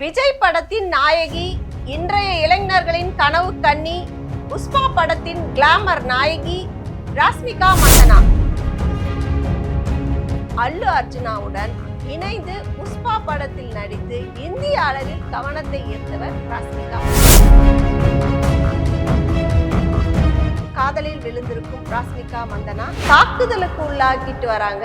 விஜய் படத்தின் நாயகி இன்றைய இளைஞர்களின் கனவு கண்ணி புஷ்பா படத்தின் கிளாமர் நாயகி ராஸ்மிகா மந்தனா. அல்லு அர்ஜுனாவுடன் இணைந்து புஷ்பா படத்தில் நடித்து இந்திய அளவில் கவனத்தை ஈர்த்தவர் ராஸ்மிகா காதலில் விழுந்திருக்கும் ராஸ்மிகா மந்தனா தாக்குதலுக்கு உள்ளாக்கிட்டு வராங்க.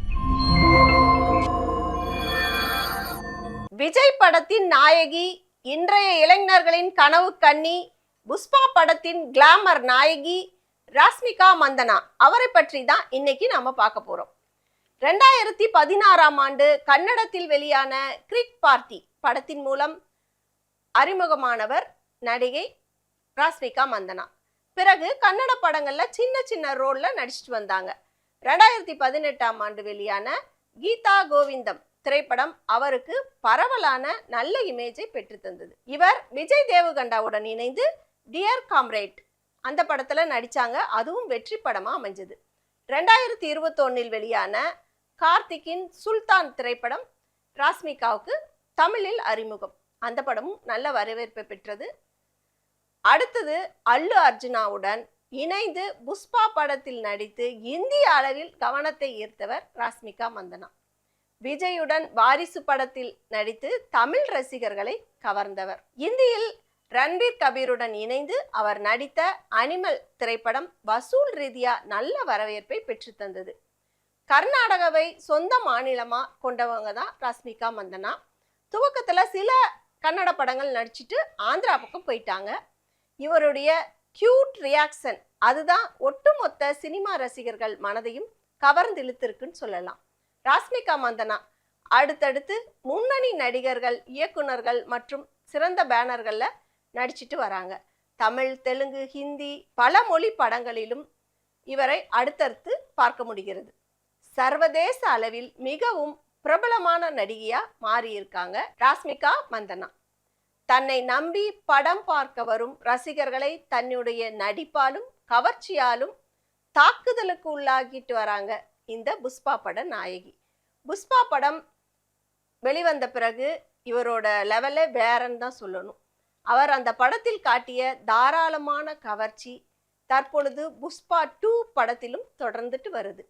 விஜய் படத்தின் நாயகி இன்றைய இளைஞர்களின் கனவு கண்ணி புஷ்பா படத்தின் கிளாமர் நாயகி ராஸ்மிகா மந்தனா. அவரை பற்றி தான் இன்னைக்கு நாம பார்க்க போறோம். ரெண்டாயிரத்தி பதினாறாம் ஆண்டு கன்னடத்தில் வெளியான கிரிக் பார்ட்டி படத்தின் மூலம் அறிமுகமானவர் நடிகை ராஸ்மிகா மந்தனா. பிறகு கன்னட படங்கள்ல சின்ன சின்ன ரோல்ல நடிச்சிட்டு வந்தாங்க. ரெண்டாயிரத்தி பதினெட்டாம் ஆண்டு வெளியான கீதா கோவிந்தம் திரைப்படம் அவருக்கு பரவலான நல்ல இமேஜை பெற்று தந்தது. இவர் விஜய் தேவகண்டாவுடன் இணைந்து டியர் காம்ரேட் அந்த படத்தில் நடிச்சாங்க. அதுவும் வெற்றி படமாக அமைஞ்சது. ரெண்டாயிரத்தி இருபத்தொன்னில் வெளியான கார்த்திக்கின் சுல்தான் திரைப்படம் ராஸ்மிகாவுக்கு தமிழில் அறிமுகம். அந்த படமும் நல்ல வரவேற்பை பெற்றது. அடுத்தது அல்லு அர்ஜுனாவுடன் இணைந்து புஷ்பா படத்தில் நடித்து இந்திய அளவில் கவனத்தை ஈர்த்தவர் ராஸ்மிகா மந்தனா. விஜயுடன் வாரிசு படத்தில் நடித்து தமிழ் ரசிகர்களை கவர்ந்தவர். இந்தியில் ரன்பீர் கபீருடன் இணைந்து அவர் நடித்த அனிமல் திரைப்படம் வசூல் ரீதியா நல்ல வரவேற்பை பெற்று தந்தது. கர்நாடகாவை சொந்த மாநிலமா கொண்டவங்க தான் ராஸ்மிகா மந்தனா. துவக்கத்துல சில கன்னட படங்கள் நடிச்சிட்டு ஆந்திரா பக்கம் போயிட்டாங்க. இவருடைய கியூட் ரியாக்ஷன் அதுதான் ஒட்டுமொத்த சினிமா ரசிகர்கள் மனதையும் கவர்ந்திழுத்திருக்குன்னு சொல்லலாம். ராஸ்மிகா மந்தனா. அடுத்தடுத்து முன்னணி நடிகர்கள் இயக்குனர்கள் மற்றும் சிறந்த பேனர்களில் நடிச்சிட்டு வராங்க. தமிழ் தெலுங்கு ஹிந்தி பல மொழி படங்களிலும் இவரை அடுத்தடுத்து பார்க்க முடிகிறது. சர்வதேச அளவில் மிகவும் பிரபலமான நடிகையா மாறியிருக்காங்க ராஸ்மிகா மந்தனா. தன்னை நம்பி படம் பார்க்க வரும் ரசிகர்களை தன்னுடைய நடிப்பாலும் கவர்ச்சியாலும் தாக்குதலுக்கு உள்ளாகிட்டு வராங்க இந்த புஷ்பா பட நாயகி. புஷ்பா படம் வெளிவந்த பிறகு இவரோட லெவலே வேறன்னு தான் சொல்லணும். அவர் அந்த படத்தில் காட்டிய தாராளமான கவர்ச்சி தற்பொழுது புஷ்பா டூ படத்திலும் தொடர்ந்துட்டு வருது.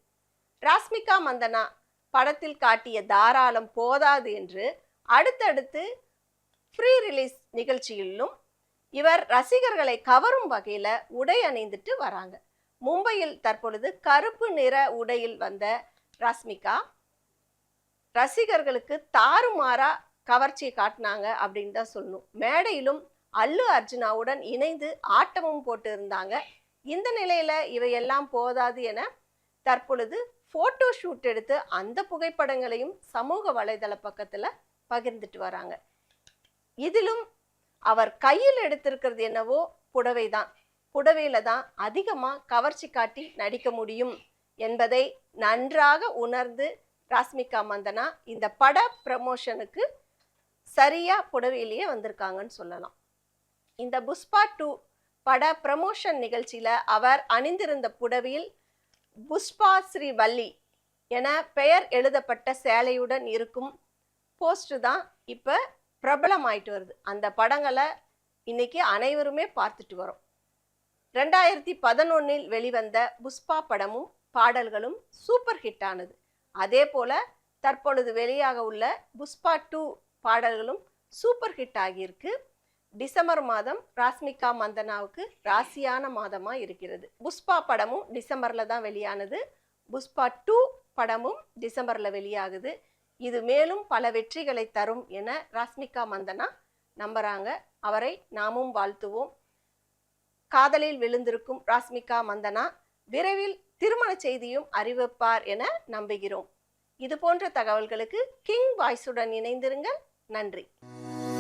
ராஸ்மிகா மந்தனா படத்தில் காட்டிய தாராளம் போதாது என்று அடுத்தடுத்து ஃப்ரீ ரிலீஸ் நிகழ்ச்சியிலும் இவர் ரசிகர்களை கவரும் வகையில உடை அணிந்துட்டு வராங்க. மும்பையில் தற்பொழுது கருப்பு நிற உடையில் வந்த ராஸ்மிகா ரசிகர்களுக்கு தாறுமாறா கவர்ச்சியை காட்டினாங்க அப்படின்னு தான் சொல்லணும். மேடையிலும் அல்லு அர்ஜுனாவுடன் இணைந்து ஆட்டமும் போட்டு இருந்தாங்க இந்த நிலையில இவையெல்லாம் போதாது என தற்பொழுது போட்டோ ஷூட் எடுத்து அந்த புகைப்படங்களையும் சமூக வலைதள பக்கத்துல பகிர்ந்துட்டு வராங்க. இதிலும் அவர் கையில் எடுத்திருக்கிறது என்னவோ புடவை தான் புடவையில தான் அதிகமா கவர்ச்சி காட்டி நடிக்க முடியும் என்பதை நன்றாக உணர்ந்து ராஸ்மிகா மந்தனா இந்த பட ப்ரமோஷனுக்கு சரியா புடவையிலேயே வந்திருக்காங்கன்னு சொல்லலாம். இந்த புஷ்பா டூ பட ப்ரமோஷன் நிகழ்ச்சியில அவர் அணிந்திருந்த புடவையில் புஷ்பா ஸ்ரீ வள்ளி என பெயர் எழுதப்பட்ட சேலையுடன் இருக்கும் போஸ்ட் தான் இப்போ பிரபலமாயிட்டு வருது. அந்த படங்களை இன்னைக்கு அனைவருமே பார்த்துட்டு வரோம். ரெண்டாயிரத்தி பதினொன்னில் வெளிவந்த புஷ்பா படமும் பாடல்களும் சூப்பர் ஹிட் ஆனது. அதே போல தற்பொழுது வெளியாக உள்ள புஷ்பா டூ பாடல்களும் சூப்பர் ஹிட் ஆகியிருக்கு. டிசம்பர் மாதம் ராஸ்மிகா மந்தனாவுக்கு ராசியான மாதமாக இருக்கிறது. புஷ்பா படமும் டிசம்பரில் தான் வெளியானது. புஷ்பா டூ படமும் டிசம்பரில் வெளியாகுது. இது மேலும் பல வெற்றிகளை தரும் என ராஸ்மிகா மந்தனா நம்புகிறாங்க அவரை நாமும் வாழ்த்துவோம். காதலில் விழுந்திருக்கும் ராஸ்மிகா மந்தனா விரைவில் திருமண செய்தியும் அறிவிப்பார் என நம்புகிறோம். இது போன்ற தகவல்களுக்கு கிங் வாய்ஸுடன் இணைந்திருங்கள். நன்றி.